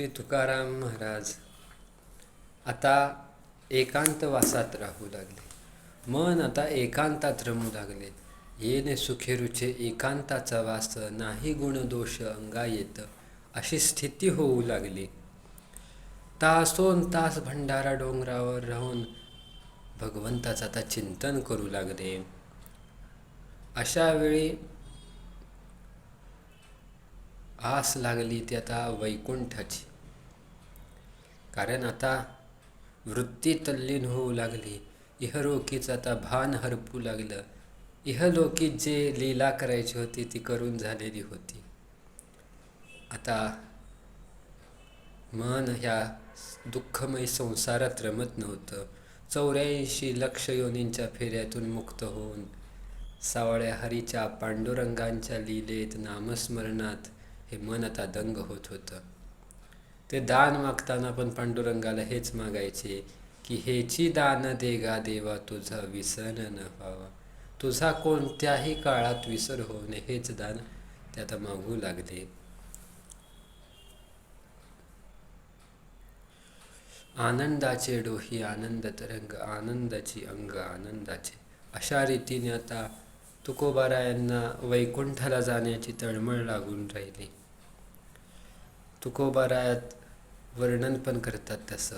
श्री तुकाराम महाराज आता एकांतवासात राहू लागले. मन आता एकांतात रमू लागले. येणे सुखेरुचे एकांताचा वास नाही गुण दोष अंगा येत अशी स्थिती होऊ लागली. तासोन तास भंडारा डोंगरावर राहून भगवंताचं आता चिंतन करू लागले. अशा वेळी आस लागली ती आता वैकुंठाची. कारण आता वृत्ती तल्लीन होऊ लागली. इहलोकीचं आता भान हरपू लागलं. इहलोकीत जे लीला करायची होती ती करून झालेली होती. आता मन ह्या दुःखमय संसारात रमत नव्हतं. चौऱ्याऐंशी लक्ष योनींच्या फेऱ्यातून मुक्त होऊन सावळ्या हरीच्या पांडुरंगांच्या लीलेत नामस्मरणात हे मन आता दंग होत होतं. ते दान मागताना पण पांडुरंगाला हेच मागायचे की हेची दान देगा देवा तुझा विसर न व्हावा तुझा कोणत्याही काळात विसर होऊ नये हेच दान ते आता मागू लागले. आनंदाचे डोही आनंद तरंग आनंदाची अंग आनंदाचे. अशा रीतीने आता तुकोबारायांना वैकुंठाला जाण्याची तळमळ लागून राहिली. तुकोबारायात वर्णन पण करतात तसं.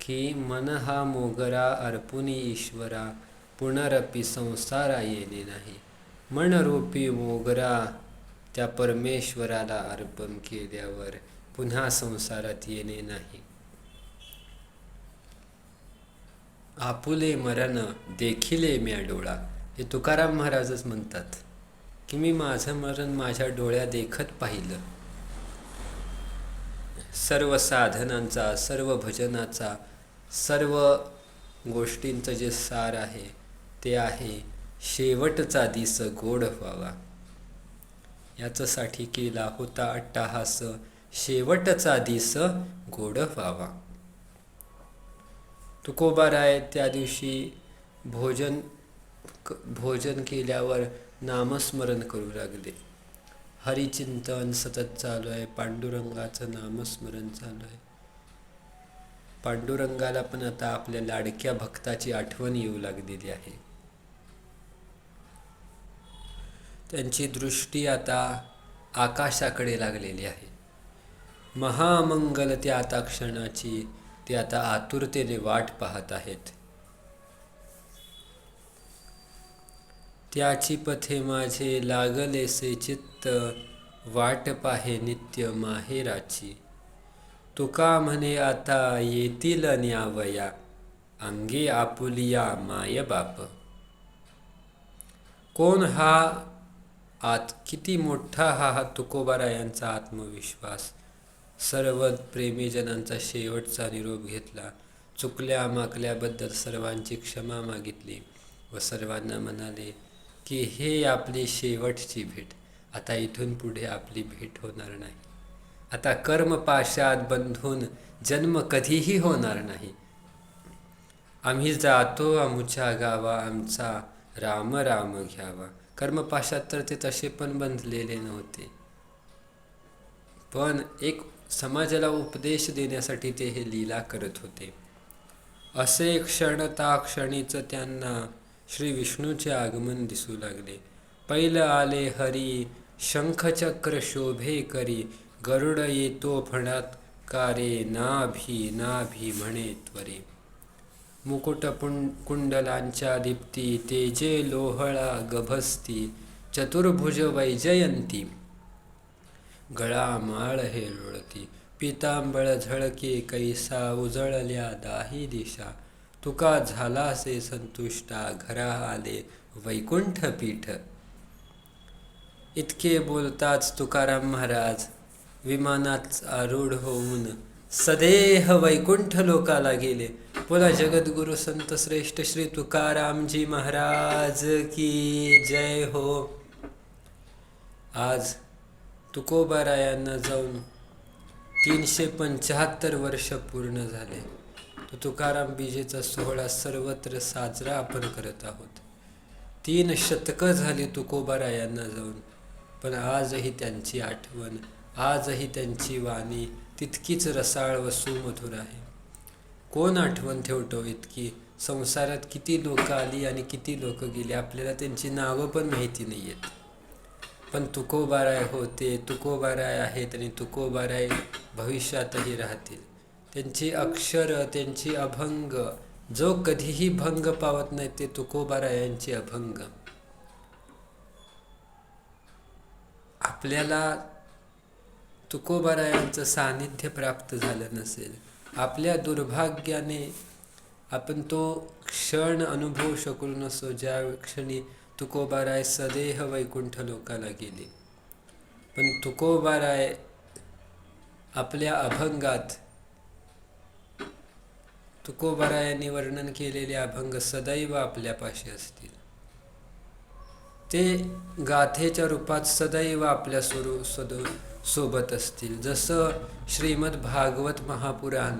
की मन हा मोगरा अर्पुनी ईश्वरा पुनरपी संसारा येणे नाही. मनरूपी मोगरा त्या परमेश्वराला अर्पण केल्यावर पुन्हा संसारात येणे नाही. आपुले मरण देखिले म्या डोळा. हे तुकाराम महाराजच म्हणतात की मी माझं मरण माझ्या डोळ्या देखत पाहिलं. सर्व साधनांचा सर्व भजनाचा सर्व गोष्टींचं जे सार आहे ते आहे शेवटचा दिस गोड व्हावा. याच्यासाठी केला होता अट्टाहास शेवटचा दिस गोड व्हावा. तुकोबाराय त्या दिवशी भोजन भोजन केल्यावर नामस्मरण करू लागले. हरिचिंतन सतत चालू आहे. पांडुरंगाचं नामस्मरण चालू आहे. पांडुरंगाला पण आता आपल्या लाडक्या भक्ताची आठवण येऊ लागलेली आहे. त्यांची दृष्टी आता आकाशाकडे लागलेली आहे. महामंगल त्या आता क्षणाची ते आता आतुरतेने वाट पाहत आहेत. त्याची पथे माझे लागलेसे चित्त वाट पाहे नित्य माहेराची. तुका म्हणे आता येतील न्यावया अंगे आपुलिया माय बाप. कोण हा आत किती मोठा हा हा तुकोबारायांचा आत्मविश्वास. सर्व प्रेमीजनांचा शेवटचा निरोप घेतला. चुकल्या माकल्याबद्दल सर्वांची क्षमा मागितली व सर्वांना म्हणाले की हे आपली शेवटची भेट. आता इथून पुढे आपली भेट होणार नाही. आता कर्मपाशात बंधून जन्म कधीही होणार नाही. आम्ही जातो आमच्या गावा आमचा राम राम घ्यावा. कर्मपाशात तर ते तसे पण बंधलेले नव्हते. पण एक समाजाला उपदेश देण्यासाठी ते हे लीला करत होते. असे क्षणता क्षणीच त्यांना श्री विष्णूचे आगमन दिसू लागले. पैल आले हरी शंखचक्र शोभे करी गरुड येतो फणात कारे नाभी नाभी म्हणे त्वरे. मुकुट कुंडलांच्या दीप्ती तेजे लोहळा गभस्ती चतुर्भुज वैजयंती. गळा माळ हे लोळती पितांबळ झळके कैसा उजळल्या दाही दिशा. तुका झाला असे संतुष्टा घरा आले वैकुंठ पीठ. इतके बोलताच तुकाराम महाराज विमानात आरूढ होऊन सदेह वैकुंठ लोकाला गेले. बोला जगद्गुरु संत श्रेष्ठ श्री तुकारामजी महाराज की जय हो. आज तुकोबारायांना जाऊन तीनशे पंच्याहत्तर वर्ष पूर्ण झाले. तुकाराम बीजेचा सोहळा सर्वत्र साजरा आपण करत आहोत. तीन शतकं झाली तुकोबारायांना जाऊन पण आजही त्यांची आठवण आजही त्यांची वाणी तितकीच रसाळ व सुमधुर आहे. कोण आठवण ठेवतो इतकी? संसारात किती लोक आली आणि किती लोक गेली आपल्याला त्यांची नावं पण माहिती नाही आहेत पण तुकोबाराय होते तुकोबाराय आहेत आणि तुकोबाराय भविष्यातही राहतील. त्यांची अक्षर त्यांची अभंग जो कधीही भंग पावत नाही ते तुकोबारायांचे अभंग. आपल्याला तुकोबारायांचं सानिध्य प्राप्त झालं नसेल. आपल्या दुर्भाग्याने आपण तो क्षण अनुभवू शकलो नसतो ज्या क्षणी तुकोबाराय सदेह वैकुंठ लोकाला गेले. पण तुकोबाराय आपल्या अभंगात तुकोबारायांनी वर्णन केलेले अभंग सदैव आपल्यापाशी असतील. ते गाथेच्या रूपात सदैव आपल्या स्वरू सदो सोबत असतील. जसं श्रीमद भागवत महापुराण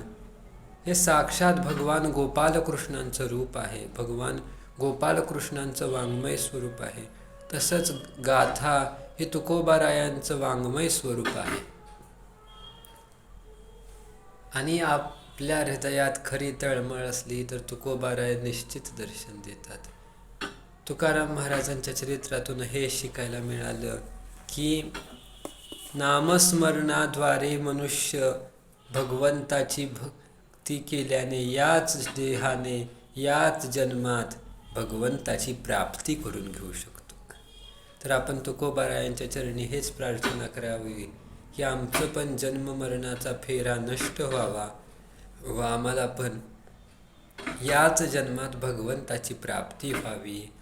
हे साक्षात भगवान गोपालकृष्णांचं रूप आहे. भगवान गोपालकृष्णांचं वाङ्मय स्वरूप आहे. तसंच गाथा हे तुकोबारायांचं वाङ्मय स्वरूप आहे. आणि आप आपल्या हृदयात खरी तळमळ असली तर तुकोबाराय निश्चित दर्शन देतात. तुकाराम महाराजांच्या चरित्रातून हे शिकायला मिळालं की नामस्मरणाद्वारे मनुष्य भगवंताची भक्ती केल्याने याच देहाने याच जन्मात भगवंताची प्राप्ती करून घेऊ शकतो. तर आपण तुकोबारायांच्या चरणी हेच प्रार्थना करावी की आमचं पण जन्म मरणाचा फेरा नष्ट व्हावा. व आम्हाला पण याच जन्मात भगवंताची प्राप्ती व्हावी.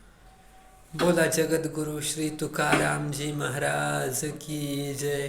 बोला जगद्गुरु श्री तुकारामजी महाराज की जय.